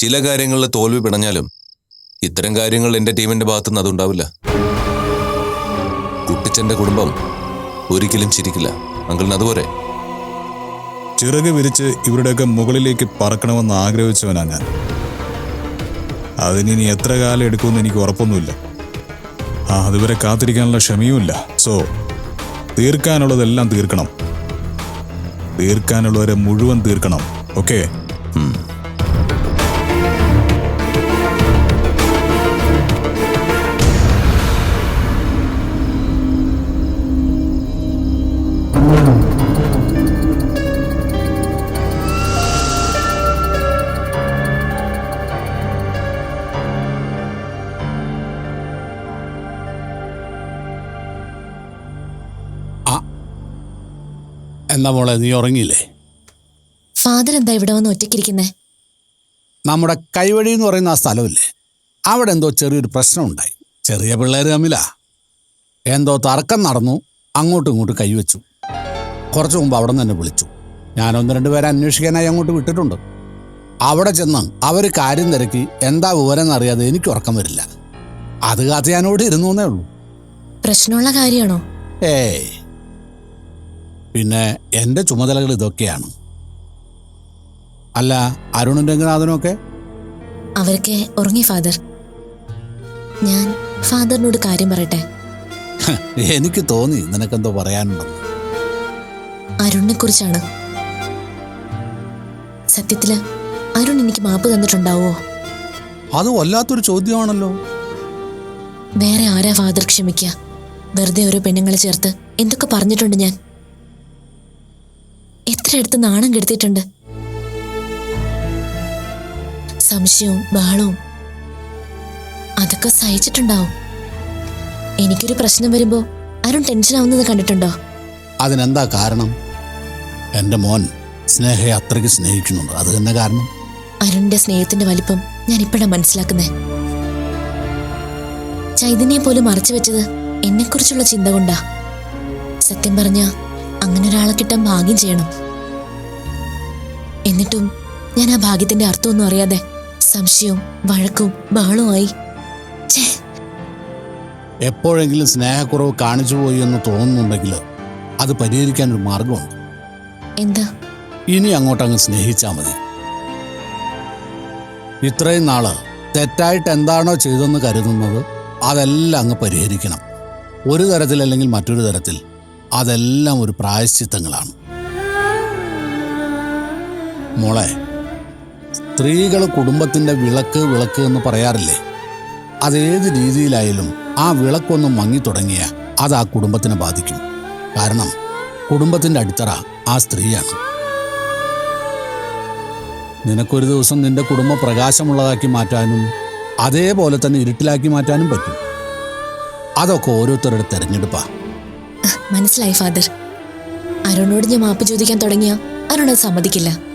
ചില കാര്യങ്ങളിൽ തോൽവി പിണഞ്ഞാലും ഇത്തരം കാര്യങ്ങൾ എന്റെ ടീമിന്റെ ഭാഗത്തുനിന്ന് അതുണ്ടാവില്ല. കുട്ടിച്ചന്റെ കുടുംബം ഒരിക്കലും ചിരിക്കില്ല. അങ്കിളിന് അതുപോലെ. ചിറക് വിരിച്ച് ഇവരുടെയൊക്കെ മുകളിലേക്ക് പറക്കണമെന്ന് ആഗ്രഹിച്ചവനാ ഞാൻ. അതിനി എത്ര കാലം എടുക്കുമെന്ന് എനിക്ക് ഉറപ്പൊന്നുമില്ല. ആ അതുവരെ കാത്തിരിക്കാനുള്ള ക്ഷമയുമില്ല. സോ തീർക്കാനുള്ളതെല്ലാം തീർക്കണം. തീർക്കാനുള്ളവരെ മുഴുവൻ തീർക്കണം. ഓക്കെ? എന്താ മോളെ നീ ഉറങ്ങിയില്ലേ? ഫാദർ എന്താ ഇവിടെ വന്ന് ഒറ്റയ്ക്കിരിക്കുന്നേ? നമ്മുടെ കൈവഴി എന്ന് പറയുന്ന ആ സ്ഥലമില്ലേ? അവിടെ എന്തോ ചെറിയൊരു പ്രശ്നമുണ്ടായി. ചെറിയ പിള്ളേർ തമ്മില. എന്തോ തർക്കം നടന്നു. അങ്ങോട്ടും ഇങ്ങോട്ടും കൈവച്ചു കുറച്ച് മുമ്പ് അവിടെ നിന്ന് തന്നെ വിളിച്ചു. ഞാൻ ഒന്ന് രണ്ട് പേരെ അന്വേഷിക്കാനായി അങ്ങോട്ട് വിട്ടിട്ടുണ്ട്. അവിടെ ചെന്ന് അവർ കാര്യം തിരക്കി എന്താ വിവരം എന്നറിയാതെ എനിക്ക് ഉറക്കം വരില്ല. അത് കാത്ത് ഞാനോട് ഇരുന്നു എന്നേ ഉള്ളൂ. പ്രശ്നമുള്ള കാര്യമാണോ? ഏയ്. പിന്നെ എന്റെ ചുമതലകൾ ഇതൊക്കെയാണ്. അല്ല അരുണും രംഗനാഥനൊക്കെ അവരൊക്കെ ഉറങ്ങി ഫാദർ. ഞാൻ ഫാദറിനോട് കാര്യം പറയട്ടെ? എനിക്ക് തോന്നി നിനക്കെന്തോ പറയാനുണ്ടോ അരുണിനെ കുറിച്ചാണ് സത്യത്തിൽ അരുൺ എനിക്ക് മാപ്പ് തന്നിട്ടുണ്ടാവോ? അത് വല്ലാത്തൊരു ചോദ്യമാണല്ലോ. വേറെ ആരാ ഫാദർ ക്ഷമിക്കുക വെറുതെ ഓരോ പെണ്ണുങ്ങളെ ചേർത്ത് എന്തൊക്കെ പറഞ്ഞിട്ടുണ്ട് ഞാൻ? എത്ര അടുത്ത് നാണം കെടുത്തിട്ടുണ്ട് സംശയവും ബഹളവും അതൊക്കെ സഹിച്ചിട്ടുണ്ടാവും. എനിക്കൊരു പ്രശ്നം വരുമ്പോ അരുൺ ടെൻഷൻ ആവുന്നത് കണ്ടിട്ടുണ്ടോ? അതിനെന്താ കാരണം? എന്റെ മോൻ സ്നേഹയെ അത്രയ്ക്ക് സ്നേഹിക്കുന്നുണ്ട്. അത് തന്നെ കാരണം? അരുണിന്റെ സ്നേഹത്തിന്റെ വലിപ്പം ഞാൻ ഇപ്പോഴാ മനസ്സിലാക്കുന്നേ. ചൈതന്യെ പോലും മറച്ചു വെച്ചത് എന്നെക്കുറിച്ചുള്ള ചിന്ത കൊണ്ടാ. സത്യം പറഞ്ഞ അങ്ങനെ ഒരാളെ കിട്ടാൻ ഭാഗ്യം ചെയ്യണം. എന്നിട്ടും ഞാൻ ആ ഭാഗ്യത്തിന്റെ അർത്ഥമൊന്നും അറിയാതെ സംശയവും വഴക്കും ബഹളവുമായി എപ്പോഴെങ്കിലും സ്നേഹക്കുറവ് കാണിച്ചു പോയി എന്ന് തോന്നുന്നുണ്ടെങ്കിൽ അത് പരിഹരിക്കാൻ ഒരു മാർഗമുണ്ട്. എന്താ? ഇനി അങ്ങോട്ടങ്ങ് സ്നേഹിച്ചാ സ്നേഹിച്ചാൽ മതി. ഇത്രയും നാൾ തെറ്റായിട്ട് എന്താണോ ചെയ്തെന്ന് കരുതുന്നത് അതെല്ലാം അങ്ങ് പരിഹരിക്കണം. ഒരു തരത്തിലല്ലെങ്കിൽ മറ്റൊരു തരത്തിൽ അതെല്ലാം ഒരു പ്രായശ്ചിത്തങ്ങളാണ്. മോളെ സ്ത്രീകൾ കുടുംബത്തിന്റെ വിളക്ക് വിളക്ക് എന്ന് പറയാറില്ലേ? അതേത് രീതിയിലായാലും ആ വിളക്കൊന്ന് മങ്ങി തുടങ്ങിയ അത് ആ കുടുംബത്തിനെ ബാധിക്കും. കാരണം കുടുംബത്തിന്റെ അടിത്തറ ആ സ്ത്രീയാണ്. നിനക്കൊരു ദിവസം നിന്റെ കുടുംബം പ്രകാശമുള്ളതാക്കി മാറ്റാനും അതേപോലെ തന്നെ ഇരുട്ടിലാക്കി മാറ്റാനും പറ്റും. അതൊക്കെ ഓരോരുത്തരുടെ തെരഞ്ഞെടുപ്പാ. മനസ്സിലായി ഫാദർ. അരുണോട് ഞാൻ മാപ്പ് ചോദിക്കാൻ തുടങ്ങിയ അരുൺ സമ്മതിക്കില്ല.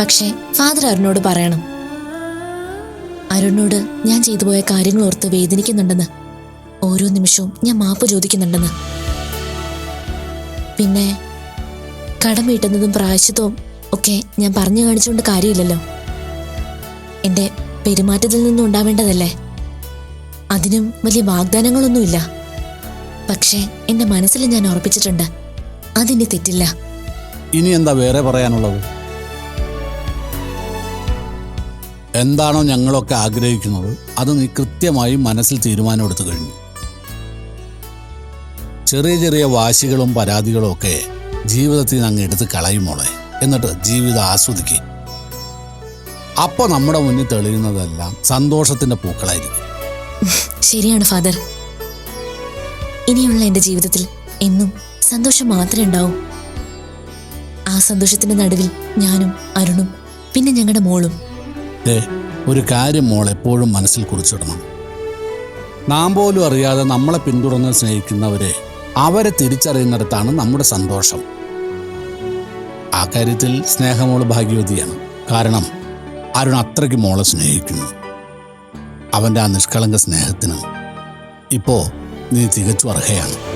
പക്ഷേ ഫാദർ അരുണോട് പറയണം. അരുണോട് ഞാൻ ചെയ്തു പോയ കാര്യങ്ങൾ ഓർത്ത് വേദനിക്കുന്നുണ്ടെന്ന്. ഓരോ നിമിഷവും ഞാൻ മാപ്പ് ചോദിക്കുന്നുണ്ടെന്ന്. പിന്നെ കടം വീട്ടുന്നതും പ്രായശ്ചിത്വവും ഒക്കെ ഞാൻ പറഞ്ഞു കാണിച്ചുകൊണ്ട് കാര്യമില്ലല്ലോ. എന്റെ പെരുമാറ്റത്തിൽ നിന്നും ഉണ്ടാവേണ്ടതല്ലേ? അതിനും വലിയ വാഗ്ദാനങ്ങളൊന്നുമില്ല. പക്ഷേ എന്റെ മനസ്സിൽ ഞാൻ ഉറപ്പിച്ചിട്ടുണ്ട്. അതിനി തെറ്റില്ല. ഇനി എന്താ വേറെ പറയാനുള്ളത്? എന്താണോ ഞങ്ങളൊക്കെ ആഗ്രഹിക്കുന്നത് അത് നീ കൃത്യമായി മനസ്സിൽ തീരുമാനമെടുത്തു കഴിഞ്ഞു. ചെറിയ ചെറിയ വാശികളും പരാതികളും ഒക്കെ ജീവിതത്തിൽ നിന്ന് അങ്ങ് എടുത്ത് കളയുമോളെ എന്നിട്ട് ജീവിതം ആസ്വദിക്കുക അപ്പോൾ നമ്മുടെ മുന്നിൽ തെളിയുന്നതെല്ലാം സന്തോഷത്തിന്റെ പൂക്കളായിരിക്കും. ശരിയാണ് ഫാദർ. ഇനിയുള്ള എന്റെ ജീവിതത്തിൽ എന്നും സന്തോഷം മാത്രമേ ഉണ്ടാവൂ. ആ സന്തോഷത്തിന്റെ നടുവിൽ ഞാനും അരുണും പിന്നെ ഞങ്ങളുടെ മോളും. ഒരു കാര്യം മോൾ എപ്പോഴും മനസ്സിൽ കുറിച്ചിടണം. നാം പോലും അറിയാതെ നമ്മളെ പിന്തുടർന്ന് സ്നേഹിക്കുന്നവരെ അവരെ തിരിച്ചറിയുന്നിടത്താണ് നമ്മുടെ സന്തോഷം. ആ കാര്യത്തിൽ സ്നേഹമോൾ ഭാഗ്യവതിയാണ്. കാരണം അരുൺ അത്രയ്ക്ക് മോളെ സ്നേഹിക്കുന്നു. അവന്റെ ആ നിഷ്കളങ്ക സ്നേഹത്തിന് ഇപ്പോൾ നീ തികച്ചു അർഹയാണ്.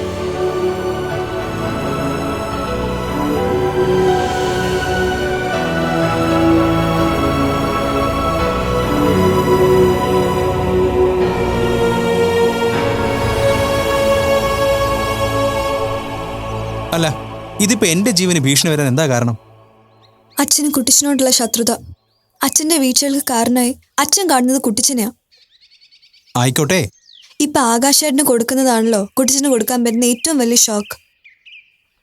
അല്ല ഇതിപ്പോ എന്റെ ജീവന് ഭീഷണി വരാൻ എന്താ കാരണം? അച്ഛന് കുട്ടിച്ചനോടുള്ള ശത്രുത. അച്ഛന്റെ വീഴ്ചകൾക്ക് കാരണമായി അച്ഛൻ കാണുന്നത് കുട്ടിച്ചനെയാ. ആയിക്കോട്ടെ. ഇപ്പൊ ആകാശേട്ടന് കൊടുക്കുന്നതാണല്ലോ കുട്ടിച്ചന് കൊടുക്കാൻ പറ്റുന്ന ഏറ്റവും വലിയ ഷോക്ക്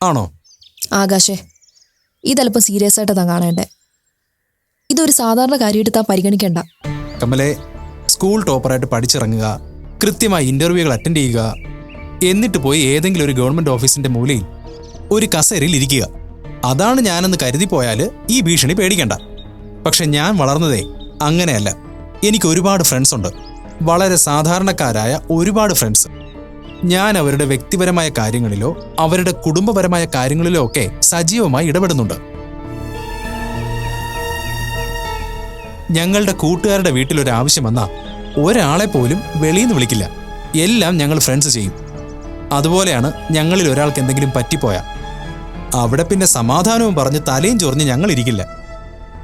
ആണോ? ആകാശേ ഇതല്പം സീരിയസ് ആയിട്ട് താൻ കാണേണ്ടേ. ഇതൊരു സാധാരണ കാര്യമായിട്ട് താൻ പരിഗണിക്കണ്ട. കമലെ സ്കൂൾ ടോപ്പറായിട്ട് പഠിച്ചിറങ്ങുക കൃത്യമായി ഇന്റർവ്യൂകൾ അറ്റൻഡ് ചെയ്യുക എന്നിട്ട് പോയി ഏതെങ്കിലും ഒരു ഗവൺമെന്റ് ഓഫീസിന്റെ മൂലയിൽ ഒരു കസേരയിൽ ഇരിക്കുക. അതാണ് ഞാനെന്ന് കരുതി പോയാൽ ഈ ഭീഷണി പേടിക്കണ്ട. പക്ഷെ ഞാൻ വളർന്നതേ അങ്ങനെയല്ല. എനിക്ക് ഒരുപാട് ഫ്രണ്ട്സ് ഉണ്ട്. വളരെ സാധാരണക്കാരായ ഒരുപാട് ഫ്രണ്ട്സ് ഞാൻ അവരുടെ വ്യക്തിപരമായ കാര്യങ്ങളിലോ അവരുടെ കുടുംബപരമായ കാര്യങ്ങളിലോ ഒക്കെ സജീവമായി ഇടപെടുന്നുണ്ട്. ഞങ്ങളുടെ കൂട്ടുകാരുടെ വീട്ടിലൊരു ആവശ്യം വന്നാ ഒരാളെ പോലും വെളിയിൽ നിന്ന് വിളിക്കില്ല. എല്ലാം ഞങ്ങൾ ഫ്രണ്ട്സ് ചെയ്യും. അതുപോലെയാണ് ഞങ്ങളിൽ ഒരാൾക്ക് എന്തെങ്കിലും പറ്റിപ്പോയാ അവിടെ പിന്നെ സമാധാനവും പറഞ്ഞ് തലയും ചൊറിഞ്ഞ് ഞങ്ങൾ ഇരിക്കില്ല.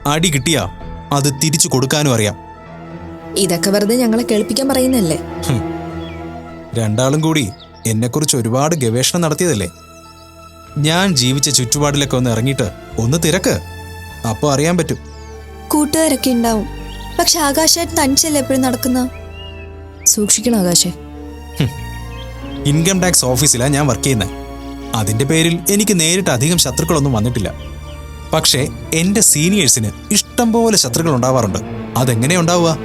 അടി കിട്ടിയാ അത് തിരിച്ചു കൊടുക്കാനും അറിയാം. ഇതൊക്കെ വെറുതെ ഞങ്ങളെ കേൾപ്പിക്കാൻ പറയുന്നല്ലേ രണ്ടാളും കൂടി എന്നെക്കുറിച്ച് ഒരുപാട് ഗവേഷണം നടത്തിയതല്ലേ? ഞാൻ ജീവിച്ച ചുറ്റുപാടിലൊക്കെ ഒന്ന് ഇറങ്ങിയിട്ട് ഒന്ന് തിരക്ക്. അപ്പോൾ അറിയാൻ പറ്റും. കൂട്ടുകാരൊക്കെ ഉണ്ടാവും. പക്ഷെ ആകാശായിട്ട് തനിച്ചല്ലേ എപ്പോഴും നടക്കുന്ന? സൂക്ഷിക്കണം ആകാശേ. ഇൻകം ടാക്സ് ഓഫീസിലാണ് ഞാൻ വർക്ക് ചെയ്യുന്നത് അതിന്റെ പേരിൽ എനിക്ക് നേരിട്ട് അധികം ശത്രുക്കളൊന്നും വന്നിട്ടില്ല. പക്ഷേ എന്റെ സീനിയേഴ്സിന് ഇഷ്ടം പോലെ ശത്രുക്കൾ ഉണ്ടാവാറുണ്ട്. അതെങ്ങനെ ഉണ്ടാവുക?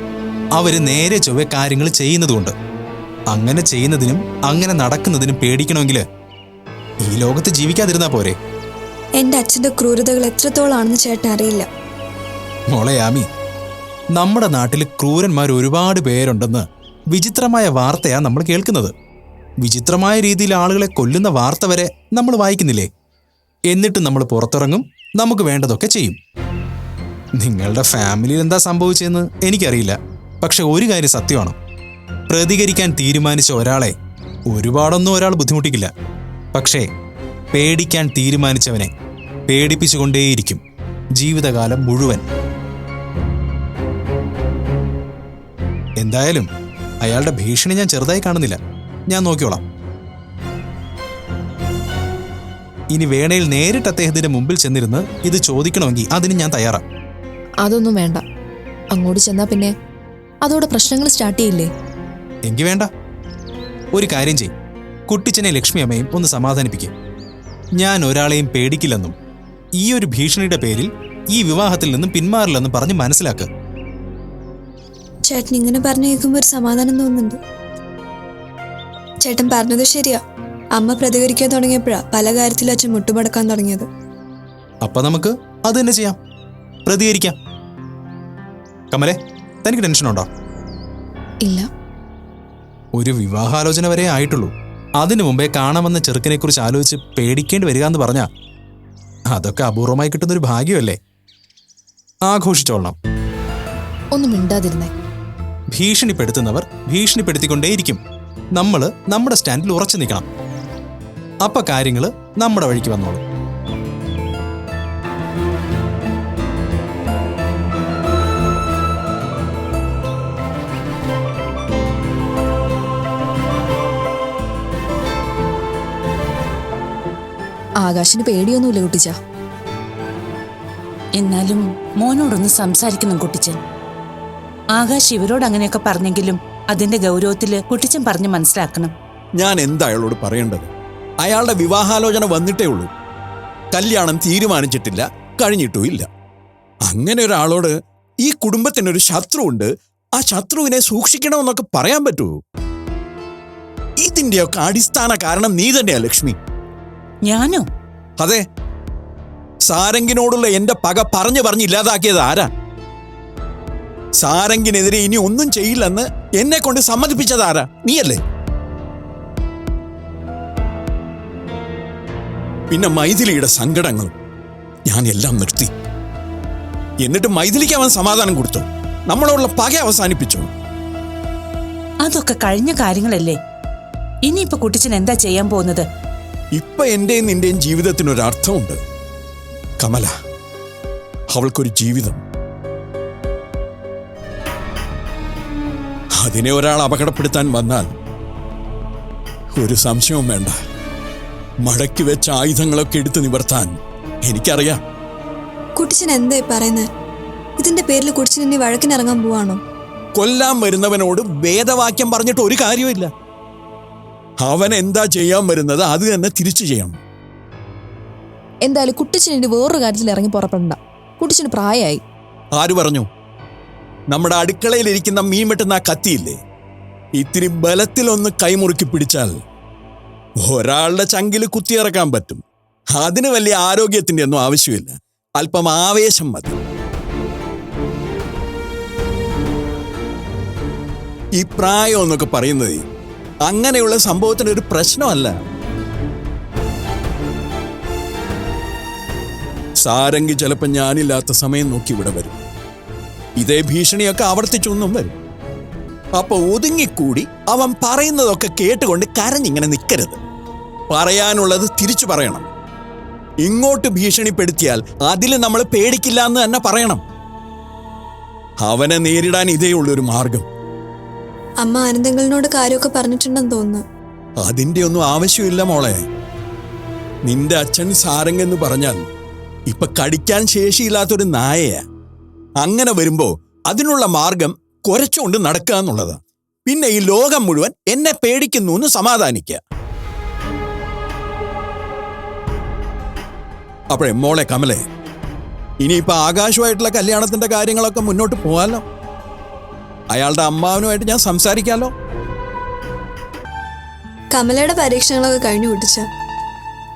അവർ നേരെ ചൊവ്വെ കാര്യങ്ങൾ ചെയ്യുന്നതുകൊണ്ട്. അങ്ങനെ ചെയ്യുന്നതിനും അങ്ങനെ നടക്കുന്നതിനും പേടിക്കണമെങ്കിൽ ഈ ലോകത്ത് ജീവിക്കാതിരുന്നാ പോരെ. എന്റെ അച്ഛന്റെ ക്രൂരതകൾ എത്രത്തോളാണെന്ന് ചേട്ടൻ അറിയില്ല. മോളെ ആമി നമ്മുടെ നാട്ടിൽ ക്രൂരന്മാർ ഒരുപാട് പേരുണ്ടെന്ന് വിചിത്രമായ വാർത്തയാണ് നമ്മൾ കേൾക്കുന്നത്. വിചിത്രമായ രീതിയിൽ ആളുകളെ കൊല്ലുന്ന വാർത്ത വരെ നമ്മൾ വായിക്കുന്നില്ലേ? എന്നിട്ട് നമ്മൾ പുറത്തിറങ്ങും നമുക്ക് വേണ്ടതൊക്കെ ചെയ്യും. നിങ്ങളുടെ ഫാമിലിയിൽ എന്താ സംഭവിച്ചതെന്ന് എനിക്കറിയില്ല. പക്ഷെ ഒരു കാര്യം സത്യമാണ്. പ്രതികരിക്കാൻ തീരുമാനിച്ച ഒരാളെ ഒരുപാടൊന്നും ഒരാൾ ബുദ്ധിമുട്ടിക്കില്ല. പക്ഷേ പേടിക്കാൻ തീരുമാനിച്ചവനെ പേടിപ്പിച്ചുകൊണ്ടേയിരിക്കും ജീവിതകാലം മുഴുവൻ. എന്തായാലും അയാളുടെ ഭീഷണി ഞാൻ ചെറുതായി കാണുന്നില്ല. ഞാൻ നോക്കിയോളാം ഇനി വേണയിൽ നേരിട്ട് അദ്ദേഹത്തിന്റെ മുമ്പിൽ ചെന്നിരുന്ന് ഇത് ചോദിക്കണമെങ്കിൽ അതിന് ഞാൻ തയ്യാറാ അതൊന്നും വേണ്ട. അങ്ങോട്ട് ചെന്നാ പിന്നെ അതോടെ പ്രശ്നങ്ങൾ സ്റ്റാർട്ട് ചെയ്യില്ലേ? എങ്കിൽ വേണ്ട. ഒരു കാര്യം ചെയ് കുട്ടിച്ചനെ ലക്ഷ്മി അമ്മയും ഒന്ന് സമാധാനിപ്പിക്കും. ഞാൻ ഒരാളെയും പേടിക്കില്ലെന്നും ഈ ഒരു ഭീഷണിയുടെ പേരിൽ ഈ വിവാഹത്തിൽ നിന്നും പിന്മാറില്ലെന്നും പറഞ്ഞ് മനസ്സിലാക്കുക ചേട്ടൻ ഇങ്ങനെ പറഞ്ഞു കേൾക്കുമ്പോൾ ഒരു സമാധാനം തോന്നുന്നുണ്ട്. ചേട്ടൻ പറഞ്ഞത് ശരിയാ. അമ്മ പ്രതികരിക്കാൻ തുടങ്ങിയപ്പോഴാ പല കാര്യത്തിലും അച്ഛൻ മുട്ടുമടക്കാൻ തുടങ്ങിയത്. അപ്പൊ നമുക്ക് അത് തന്നെ ചെയ്യാം. പ്രതികരിക്കാം. കമലേ തനിക്ക് ടെൻഷനുണ്ടോ ഇല്ല. ഒരു വിവാഹാലോചന വരെ ആയിട്ടുള്ളൂ. അതിനു മുമ്പേ കാണാമെന്ന ചെറുക്കനെ കുറിച്ച് ആലോചിച്ച് പേടിക്കേണ്ടി വരിക എന്ന് പറഞ്ഞാ അതൊക്കെ അപൂർവമായി കിട്ടുന്ന ഒരു ഭാഗ്യമല്ലേ? ആഘോഷിച്ചോളണം. ഒന്നും മിണ്ടാതിരുന്നേ. ഭീഷണിപ്പെടുത്തുന്നവർ ഭീഷണിപ്പെടുത്തിക്കൊണ്ടേയിരിക്കും. നമ്മൾ നമ്മുടെ സ്റ്റാൻഡിൽ ഉറച്ചു നിൽക്കണം. അപ്പൊ കാര്യങ്ങൾ നമ്മുടെ വഴിക്ക് വന്നോളൂ. ആകാശിന് പേടിയൊന്നുമില്ല കുട്ടിച്ച. എന്നാലും മോനോടൊന്ന് സംസാരിക്കണം കുട്ടിച്ചൻ. ആകാശ് ഇവരോട് അങ്ങനെയൊക്കെ പറഞ്ഞെങ്കിലും അതിന്റെ ഗൗരവത്തിൽ കുട്ടിച്ചൻ പറഞ്ഞ് മനസ്സിലാക്കണം. ഞാൻ എന്താ അയാളോട് പറയേണ്ടത്? അയാളുടെ വിവാഹാലോചന വന്നിട്ടേ ഉള്ളൂ. കല്യാണം തീരുമാനിച്ചിട്ടില്ല കഴിഞ്ഞിട്ടും ഇല്ല അങ്ങനെ ഒരാളോട് ഈ കുടുംബത്തിനൊരു ശത്രുവുണ്ട് ആ ശത്രുവിനെ സൂക്ഷിക്കണമെന്നൊക്കെ പറയാൻ പറ്റുമോ? ഇതിന്റെയൊക്കെ അടിസ്ഥാന കാരണം നീ തന്നെയാ ലക്ഷ്മി. ഞാനോ? അതെ. സാരംഗിനോടുള്ള എന്റെ പക പറഞ്ഞു പറഞ്ഞ് ഇല്ലാതാക്കിയത് ആരാ? സാരംഗിനെതിരെ ഇനി ഒന്നും ചെയ്യില്ലെന്ന് എന്നെ കൊണ്ട് സമ്മതിപ്പിച്ചതാരാ നീയല്ലേ? പിന്നെ മൈഥിലിയുടെ സങ്കടങ്ങളും ഞാൻ എല്ലാം നിർത്തി. എന്നിട്ട് മൈഥിലിക്ക് അവൻ സമാധാനം കൊടുത്തു. നമ്മളോടുള്ള പക അവസാനിപ്പിച്ചു. അതൊക്കെ കഴിഞ്ഞ കാര്യങ്ങളല്ലേ? ഇനിയിപ്പൊ കുട്ടിച്ചൻ എന്താ ചെയ്യാൻ പോകുന്നത്? ഇപ്പൊ എന്റെയും നിന്റെയും ജീവിതത്തിനൊരർത്ഥമുണ്ട്. കമല അവൾക്കൊരു ജീവിതം. അതിനെ ഒരാൾ അപകടപ്പെടുത്താൻ വന്നാൽ ഒരു സംശയവും വേണ്ട. മടക്കി വെച്ച ആയുധങ്ങളൊക്കെ എടുത്തു നിവർത്താൻ എനിക്കറിയാം. കുട്ടിച്ചൻ എന്തായി പറയുന്നത് ഇതിന്റെ പേരിൽ കുട്ടിച്ചൻ ഇനി വഴക്കിനിറങ്ങാൻ പോവാണോ? കൊല്ലാൻ വരുന്നവനോട് വേദവാക്യം പറഞ്ഞിട്ട് ഒരു കാര്യമില്ല അവൻ എന്താ ചെയ്യാൻ വരുന്നത് അത് തന്നെ തിരിച്ചു ചെയ്യണം. എന്തായാലും കുട്ടിച്ചൻ ഇനി വേറൊരു കാര്യത്തിൽ ഇറങ്ങി പുറപ്പെടണ്ട. കുട്ടിച്ചന് പ്രായമായി. ആര് പറഞ്ഞു? നമ്മുടെ അടുക്കളയിലിരിക്കുന്ന മീൻ വെട്ടുന്ന ആ കത്തിയില്ലേ? ഇത്തിരി ബലത്തിലൊന്ന് കൈമുറുക്കി പിടിച്ചാൽ ഒരാളുടെ ചങ്കിൽ കുത്തിയിറക്കാൻ പറ്റും. അതിന് വലിയ ആരോഗ്യത്തിന്റെ ഒന്നും ആവശ്യമില്ല. അല്പം ആവേശം മതി. ഈ പ്രായം എന്നൊക്കെ പറയുന്നത് അങ്ങനെയുള്ള സംഭവത്തിന് ഒരു പ്രശ്നമല്ല. സാരംഗി ചിലപ്പോൾ ഞാനില്ലാത്ത സമയം നോക്കി ഇവിടെ വരും. ഇതേ ഭീഷണിയൊക്കെ ആവർത്തിച്ചൊന്നും വരും. അപ്പൊ ഒതുങ്ങിക്കൂടി അവൻ പറയുന്നതൊക്കെ കേട്ടുകൊണ്ട് കരഞ്ഞിങ്ങനെ നിൽക്കരുത് പറയാനുള്ളത് തിരിച്ചു പറയണം. ഇങ്ങോട്ട് ഭീഷണിപ്പെടുത്തിയാൽ അതിൽ നമ്മൾ പേടിക്കില്ല എന്ന് തന്നെ പറയണം. അവനെ നേരിടാൻ ഇതേ ഉള്ളൊരു മാർഗം. അമ്മ ആനന്ദങ്ങളോട് കാര്യമൊക്കെ പറഞ്ഞിട്ടുണ്ടെന്ന് തോന്നുന്നു. അതിന്റെ ഒന്നും ആവശ്യമില്ല മോളെ. നിന്റെ അച്ഛൻ സാരംഗെന്ന് പറഞ്ഞാൽ ഇപ്പൊ കടിക്കാൻ ശേഷിയില്ലാത്തൊരു നായയാ. അങ്ങനെ വരുമ്പോൾ അതിനുള്ള മാർഗം കുറച്ചുകൊണ്ട് നടക്കുക എന്നുള്ളത്. പിന്നെ ഈ ലോകം മുഴുവൻ എന്നെ പേടിക്കുന്നു എന്ന് സമാധാനിക്കുക. അപ്പോഴേ മോളെ കമലേ ഇനിയിപ്പോ ആകാശമായിട്ടുള്ള കല്യാണത്തിന്റെ കാര്യങ്ങളൊക്കെ മുന്നോട്ട് പോവാലോ അയാളുടെ അമ്മാവനുമായിട്ട് ഞാൻ സംസാരിക്കാലോ? കമലയുടെ പരീക്ഷണങ്ങളൊക്കെ കഴിഞ്ഞു കുട്ടിച്ച.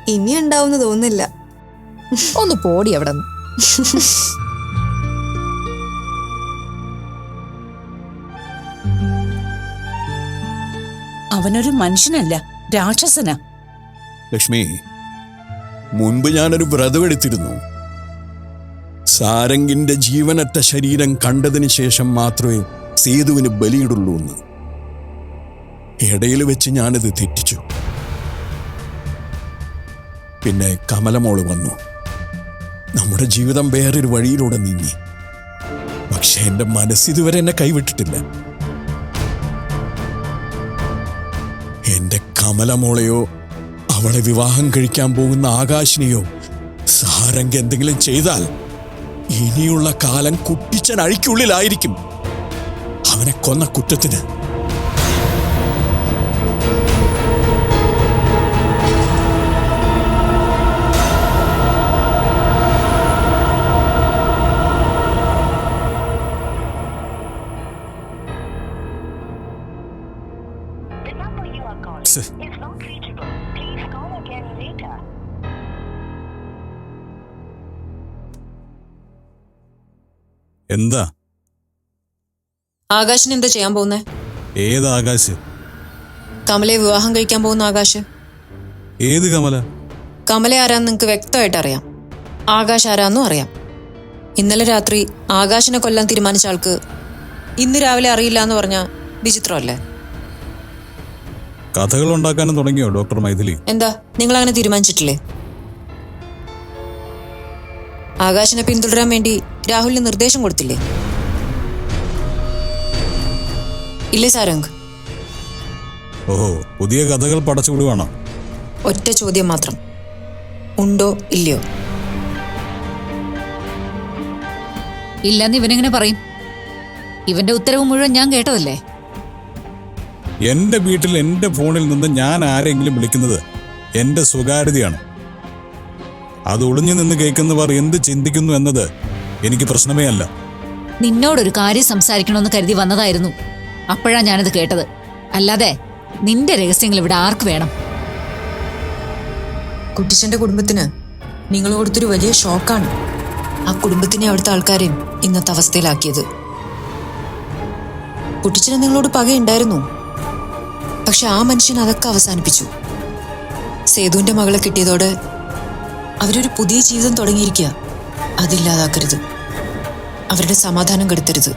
ഇനി ഉണ്ടാവുമെന്ന് തോന്നുന്നില്ല. ഒന്ന് പോടി അവിടെ നിന്ന് അവനൊരു മനുഷ്യനല്ല രാക്ഷസനാ. ലക്ഷ്മി മുൻപ് ഞാനൊരു വ്രതമെടുത്തിരുന്നു സാരംഗിന്റെ ജീവനറ്റ ശരീരം കണ്ടതിന് ശേഷം മാത്രമേ സേതുവിന് ബലിയിടുള്ളൂ എന്ന്. ഇടയിൽ വെച്ച് ഞാനത് തെറ്റിച്ചു. പിന്നെ കമലമോൾ വന്നു. നമ്മുടെ ജീവിതം വേറൊരു വഴിയിലൂടെ നീങ്ങി. പക്ഷെ എന്റെ മനസ്സിതുവരെ എന്നെ കൈവിട്ടിട്ടില്ല. കമലമോളെയോ അവളെ വിവാഹം കഴിക്കാൻ പോകുന്ന ആകാശിനെയോ സാരംഗ് എന്തെങ്കിലും ചെയ്താൽ ഇനിയുള്ള കാലം കുട്ടിച്ചൻ അഴിക്കുള്ളിലായിരിക്കും. അവനെ കൊന്ന കുറ്റത്തിന് എന്താ? ആകാശിന് എന്താ ചെയ്യാൻ പോകുന്നേ? ഏത് ആകാശ്? കമലയെ വിവാഹം കഴിക്കാൻ പോകുന്ന ആകാശ്. ഏത് കമല? കമല ആരാന്ന് നിങ്ങക്ക് വ്യക്തമായിട്ട് അറിയാം. ആകാശ് ആരാന്നും അറിയാം. ഇന്നലെ രാത്രി ആകാശിനെ കൊല്ലാൻ തീരുമാനിച്ച ആൾക്ക് ഇന്ന് രാവിലെ അറിയില്ല എന്ന് പറഞ്ഞ വിചിത്രമല്ലേ കഥകൾ ഉണ്ടാക്കാനും തുടങ്ങിയോ ഡോക്ടർ മൈഥിലി? എന്താ? നിങ്ങൾ അങ്ങനെ തീരുമാനിച്ചിട്ടില്ലേ? ആകാശിനെ പിന്തുടരാൻ വേണ്ടി രാഹുലിന് നിർദ്ദേശം കൊടുത്തില്ലേ? ഇല്ലേ സാരംഗ്? ഓഹോ പുതിയ കഥകൾ പടച്ചുവിടുവാണോ ഒറ്റ ചോദ്യം മാത്രം. ഉണ്ടോ ഇല്ലയോ? ഇല്ലെന്ന് ഇവനെങ്ങനെ പറയും? ഇവന്റെ ഉത്തരവ് മുഴുവൻ ഞാൻ കേട്ടതല്ലേ? എന്റെ വീട്ടിൽ എന്റെ ഫോണിൽ നിന്ന് ഞാൻ ആരെങ്കിലും വിളിക്കുന്നത് എന്റെ സ്വകാര്യതയാണ്. അത് ഒളിഞ്ഞു നിന്ന് കേൾക്കുന്നവർ എന്ത് ചിന്തിക്കുന്നു എന്നത് എനിക്ക് പ്രശ്നമേ അല്ല. നിന്നോടൊരു കാര്യം സംസാരിക്കണമെന്ന് കരുതി വന്നതായിരുന്നു. അപ്പോഴാ ഞാനത് കേട്ടത്. അല്ലാതെ നിന്റെ രഹസ്യങ്ങൾ ഇവിടെ ആർക്ക് വേണം? കുട്ടിച്ചന്റെ കുടുംബത്തിന് നിങ്ങൾ കൊടുത്തൊരു വലിയ ഷോക്കാണ്. ആ കുടുംബത്തിനെ അവിടുത്തെ ആൾക്കാരെയും ഇന്നത്തെ അവസ്ഥയിലാക്കിയത്. കുട്ടിച്ചന് നിങ്ങളോട് പകയുണ്ടായിരുന്നു. പക്ഷെ ആ മനുഷ്യൻ അതൊക്കെ അവസാനിപ്പിച്ചു. സേതുവിന്റെ മകളെ കിട്ടിയതോടെ അവരൊരു പുതിയ ജീവിതം തുടങ്ങിയിരിക്കുക. അതില്ലാതാക്കരുത് അവരുടെ സമാധാനം കെടുത്തരുത്.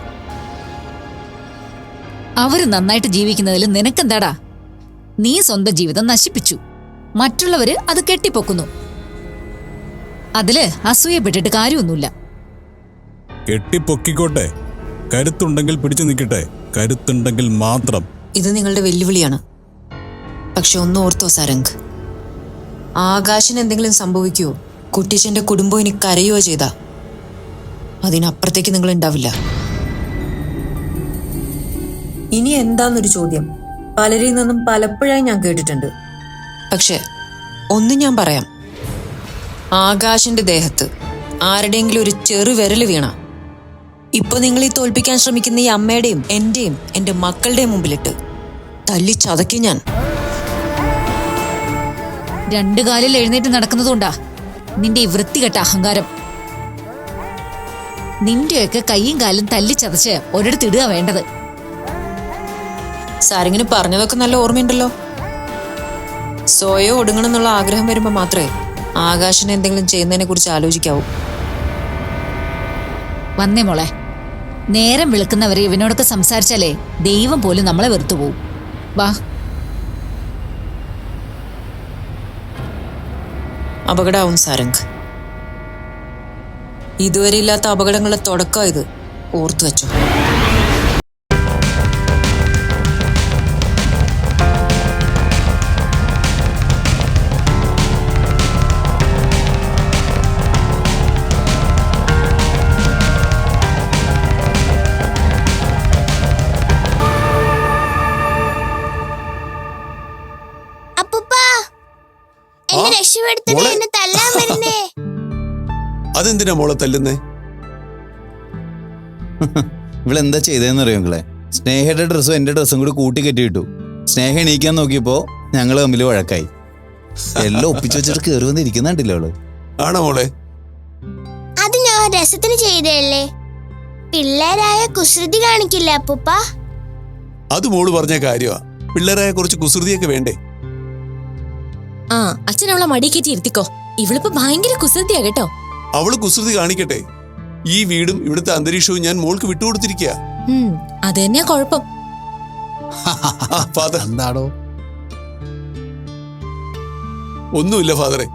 അവർ നന്നായിട്ട് ജീവിക്കുന്നതിൽ നിനക്കെന്താടാ? നീ സ്വന്തം ജീവിതം നശിപ്പിച്ചു. മറ്റുള്ളവര് അത് കെട്ടിപ്പൊക്കുന്നു. അതിൽ അസൂയപ്പെട്ടിട്ട് കാര്യമൊന്നുമില്ല. കെട്ടിപ്പൊക്കിക്കോട്ടെ. കരുത്തുണ്ടെങ്കിൽ പിടിച്ചു നിൽക്കട്ടെ. കരുത്തുണ്ടെങ്കിൽ മാത്രം. ഇത് നിങ്ങളുടെ വെല്ലുവിളിയാണ്. പക്ഷെ ഒന്ന് ഓർത്തോ സാരംഗ്. ആകാശിന് എന്തെങ്കിലും സംഭവിക്കുമോ കുട്ടിച്ചന്റെ കുടുംബം ഇനി കരയോ ചെയ്ത? അതിനപ്പുറത്തേക്ക് നിങ്ങൾ ഉണ്ടാവില്ല. ഇനി എന്താന്നൊരു ചോദ്യം. പലരിൽ നിന്നും പലപ്പോഴായി ഞാൻ കേട്ടിട്ടുണ്ട്. പക്ഷെ ഒന്ന് ഞാൻ പറയാം. ആകാശിന്റെ ദേഹത്ത് ആരുടെയെങ്കിലും ഒരു ചെറു വിരൽ വീണ. ഇപ്പൊ നിങ്ങൾ ഈ തോൽപ്പിക്കാൻ ശ്രമിക്കുന്ന ഈ അമ്മയുടെയും എന്റെയും എന്റെ മക്കളുടെയും മുമ്പിലിട്ട് തല്ലി ചതക്കി ഞാൻ. രണ്ടു കാലിൽ എഴുന്നേറ്റ് നടക്കുന്നതുകൊണ്ടാ നിന്റെ ഈ വൃത്തികെട്ട അഹങ്കാരം. നിന്റെയൊക്കെ കൈയും കാലും തല്ലി ചതച്ച് ഒരിടത്തിടുക വേണ്ടത്. സാരിങ്ങിന് പറഞ്ഞതൊക്കെ നല്ല ഓർമ്മയുണ്ടല്ലോ. സ്വയം ഒടുങ്ങണം എന്നുള്ള ആഗ്രഹം വരുമ്പോൾ മാത്രമേ ആകാശിനെ എന്തെങ്കിലും ചെയ്യുന്നതിനെ കുറിച്ച് ആലോചിക്കാവൂ. വന്നേ മോളെ. നേരം വിളിക്കുന്നവരെ ഇവനോടൊക്കെ സംസാരിച്ചാലേ ദൈവം പോലും നമ്മളെ വെറുത്തു പോവും വാ. അപകടാവും സാരംഗ്. ഇതുവരെ ഇല്ലാത്ത അപകടങ്ങളുടെ തുടക്കം ഇത്. ഓർത്തു വെച്ചോ അതെന്തിനാ മോളെ തല്ലുന്നേ? ഇവളെന്താ ചെയ്തതെന്ന് അറിയോ നിങ്ങളെ സ്നേഹയുടെ ഡ്രസ്സും എന്റെ ഡ്രസ്സും കൂടി കൂട്ടി കെട്ടിയിട്ടു സ്നേഹ എണീക്കാൻ നോക്കിയപ്പോ ഞങ്ങൾ തമ്മിൽ വഴക്കായി. എല്ലാം ഒപ്പിച്ചു വെച്ചിട്ട് കയറി വന്നിരിക്കുന്നുണ്ടല്ലോ അവൾ. ആണോ മോളെ? അത് ഞാൻ രസത്തിന് ചെയ്തല്ലേ പിള്ളേരായ കുസൃതി കാണിക്കില്ല അപ്പൂപ്പ? അത് മോൾ പറഞ്ഞ കാര്യമാ പിള്ളേരായ കുറച്ച് കുസൃതിയൊക്കെ വേണ്ടേ? ആ അച്ഛൻ അവളെ മടി കയറ്റി ഇരുത്തിക്കോ. ഇവളിപ്പോ ഭയങ്കര കുസൃതിയാ കേട്ടോ. അവൾ കുസൃതി കാണിക്കട്ടെ. ഈ വീടും ഇവിടുത്തെ അന്തരീക്ഷവും ഞാൻ മോൾക്ക് വിട്ടുകൊടുത്തിരിക്കുക അത് തന്നെയാ കുഴപ്പം. ഫാദർ. എന്താണോ ഒന്നുമില്ല ഫാദറെ.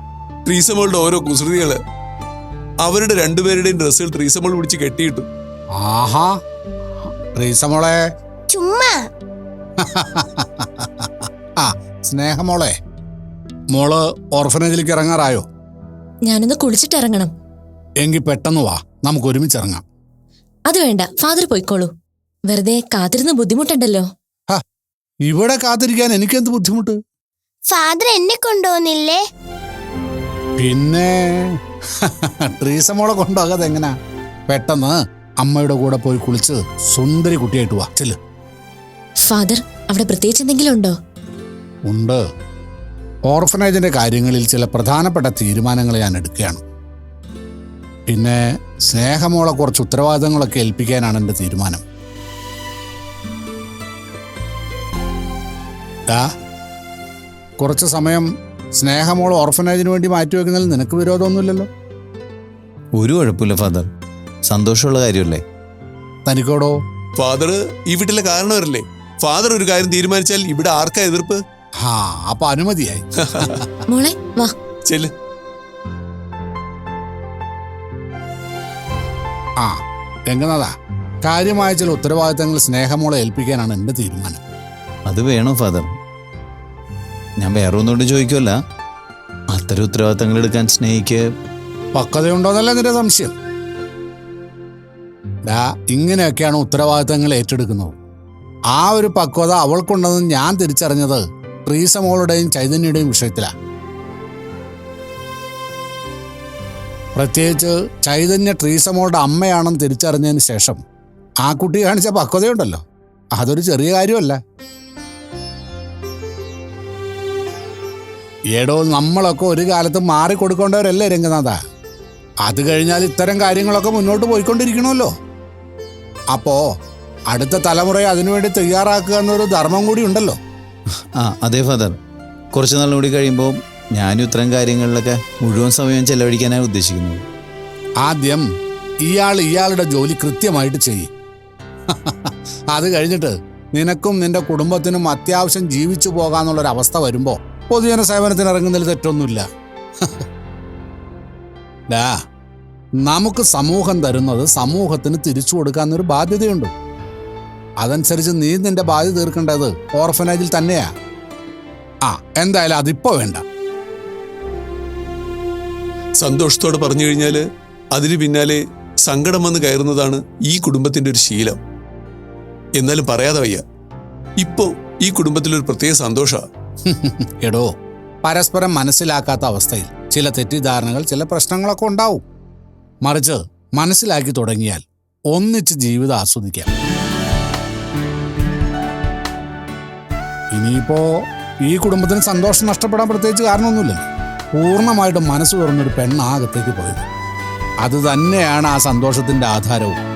ട്രീസമോളുടെ ഓരോ കുസൃതികൾ അവരുടെ രണ്ടുപേരുടെയും ഡ്രസ്സുകൾ ട്രീസമോൾ പിടിച്ച് കെട്ടിയിട്ടു. ആഹാ. റീസമോളെ ചുമ്മാ. ആ സ്നേഹമോളെ. മോൾ ഓർഫനേജിലേക്ക് ഇറങ്ങാറായോ? ഞാനൊന്ന് കുളിച്ചിട്ട് ഇറങ്ങണം എങ്കിൽ പെട്ടെന്ന് വാ. നമുക്ക് ഒരുമിച്ച് ഇറങ്ങാം. അത് വേണ്ട. ഫാദർ പോയിക്കോളൂ. വെറുതെ കാത്തിരുന്ന് ബുദ്ധിമുട്ടുണ്ടല്ലോ. ഇവിടെ കാത്തിരിക്കാൻ എനിക്കെന്ത് ബുദ്ധിമുട്ട്? ഫാദർ എന്നെ കൊണ്ടുപോകുന്നില്ലേ? പിന്നെ ട്രീസ മോളെ കൊണ്ടുപോകാതെ എങ്ങനാ? പെട്ടെന്ന് അമ്മയുടെ കൂടെ പോയി കുളിച്ച് സുന്ദരി കുട്ടിയായിട്ട് വാ. ചെല്ല്. ഫാദർ അവിടെ പ്രത്യേകിച്ച് എന്തെങ്കിലും ഉണ്ടോ? ഉണ്ട്. ഓർഫനേജിന്റെ കാര്യങ്ങളിൽ ചില പ്രധാനപ്പെട്ട തീരുമാനങ്ങൾ ഞാൻ എടുക്കുകയാണ്. പിന്നെ സ്നേഹമോളെ കുറച്ച് ഉത്തരവാദിത്തങ്ങളൊക്കെ ഏൽപ്പിക്കാനാണ് എന്റെ തീരുമാനം. ദാ, കുറച്ച് സമയം സ്നേഹമോൾ ഓർഫനേജിന് വേണ്ടി മാറ്റിവെക്കുന്നതിൽ നിനക്ക് വിരോധമൊന്നുമില്ലല്ലോ? ഒരു കുഴപ്പമില്ല ഫാദർ. സന്തോഷമുള്ള കാര്യമല്ലേ? തനിക്കോടോ? ഫാദർ ഈ വീട്ടിലെ കാരണവരല്ലേ? ഫാദർ ഒരു കാര്യം തീരുമാനിച്ചാൽ ഇവിടെ ആർക്കാ എതിർപ്പ്? ആ അപ്പൊ അനുമതിയായി. മോളെ വാ. ചെല്ല്. ആ രംഗനാഥ കാര്യമായ ചില ഉത്തരവാദിത്തങ്ങൾ സ്നേഹമോളെ ഏൽപ്പിക്കാനാണ് എന്റെ തീരുമാനം. അത് വേണോ ഫാദർ. ഞാൻ വേറെ ഒന്നുകൊണ്ട് ചോദിക്കുമല്ല അത്തരം ഉത്തരവാദിത്തങ്ങൾ എടുക്കാൻ സ്നേഹിക്ക് പക്വതയുണ്ടോന്നല്ല നിന്റെ സംശയം. ഡാ ഇങ്ങനെയൊക്കെയാണ് ഉത്തരവാദിത്തങ്ങൾ ഏറ്റെടുക്കുന്നത്. ആ ഒരു പക്വത അവൾക്കുണ്ടെന്ന് ഞാൻ തിരിച്ചറിഞ്ഞത് പ്രീസമോളുടെയും ചൈതന്യയുടെയും വിഷയത്തിലാണ് പ്രത്യേകിച്ച് ചൈതന്യ ട്രീസമോളുടെ അമ്മയാണെന്ന് തിരിച്ചറിഞ്ഞതിന് ശേഷം ആ കുട്ടി കാണിച്ച പക്വതയുണ്ടല്ലോ. അതൊരു ചെറിയ കാര്യമല്ല. ഏടോ നമ്മളൊക്കെ ഒരു കാലത്ത് മാറിക്കൊടുക്കേണ്ടവരല്ലേ രംഗനാഥ? അത് കഴിഞ്ഞാൽ ഇത്തരം കാര്യങ്ങളൊക്കെ മുന്നോട്ട് പോയിക്കൊണ്ടിരിക്കണമല്ലോ. അപ്പോ അടുത്ത തലമുറയെ അതിനുവേണ്ടി തയ്യാറാക്കുക എന്നൊരു ധർമ്മം കൂടി ഉണ്ടല്ലോ. ആ അതെ ഫാദർ. കുറച്ച് നാൾ കൂടി കഴിയുമ്പോൾ ഞാനും ഇത്തരം കാര്യങ്ങളിലൊക്കെ മുഴുവൻ സമയം ചെലവഴിക്കാനാണ് ഉദ്ദേശിക്കുന്നത്. ആദ്യം ഇയാൾ ഇയാളുടെ ജോലി കൃത്യമായിട്ട് ചെയ്യും. അത് കഴിഞ്ഞിട്ട് നിനക്കും നിന്റെ കുടുംബത്തിനും അത്യാവശ്യം ജീവിച്ചു പോകാന്നുള്ളൊരു അവസ്ഥ വരുമ്പോ പൊതുജന സേവനത്തിന് ഇറങ്ങുന്നതിൽ തെറ്റൊന്നുമില്ല. ഡാ നമുക്ക് സമൂഹം തരുന്നത് സമൂഹത്തിന് തിരിച്ചു കൊടുക്കാന്നൊരു ബാധ്യതയുണ്ട്. അതനുസരിച്ച് നീ നിന്റെ ബാധ്യത തീർക്കേണ്ടത് ഓർഫനേജിൽ തന്നെയാ. ആ എന്തായാലും അതിപ്പോ വേണ്ട. സന്തോഷത്തോടെ പറഞ്ഞു കഴിഞ്ഞാൽ അതിന് പിന്നാലെ സങ്കടം വന്ന് കയറുന്നതാണ് ഈ കുടുംബത്തിന്റെ ഒരു ശീലം. എന്നാലും പറയാതെ വയ്യ. ഇപ്പോ ഈ കുടുംബത്തിലൊരു പ്രത്യേക സന്തോഷമാണ് എടോ പരസ്പരം മനസ്സിലാക്കാത്ത അവസ്ഥയിൽ ചില തെറ്റിദ്ധാരണകൾ ചില പ്രശ്നങ്ങളൊക്കെ ഉണ്ടാവും. മറിച്ച് മനസ്സിലാക്കി തുടങ്ങിയാൽ ഒന്നിച്ച് ജീവിതം ആസ്വദിക്കാം. ഇനിയിപ്പോ ഈ കുടുംബത്തിന് സന്തോഷം നഷ്ടപ്പെടാൻ പ്രത്യേകിച്ച് കാരണമൊന്നുമില്ലല്ലോ. പൂർണമായിട്ടും മനസ്സ് തുറന്നൊരു പെണ്ണാകത്തേക്ക് പോയത്. അത് തന്നെയാണ് ആ സന്തോഷത്തിന്റെ ആധാരവും.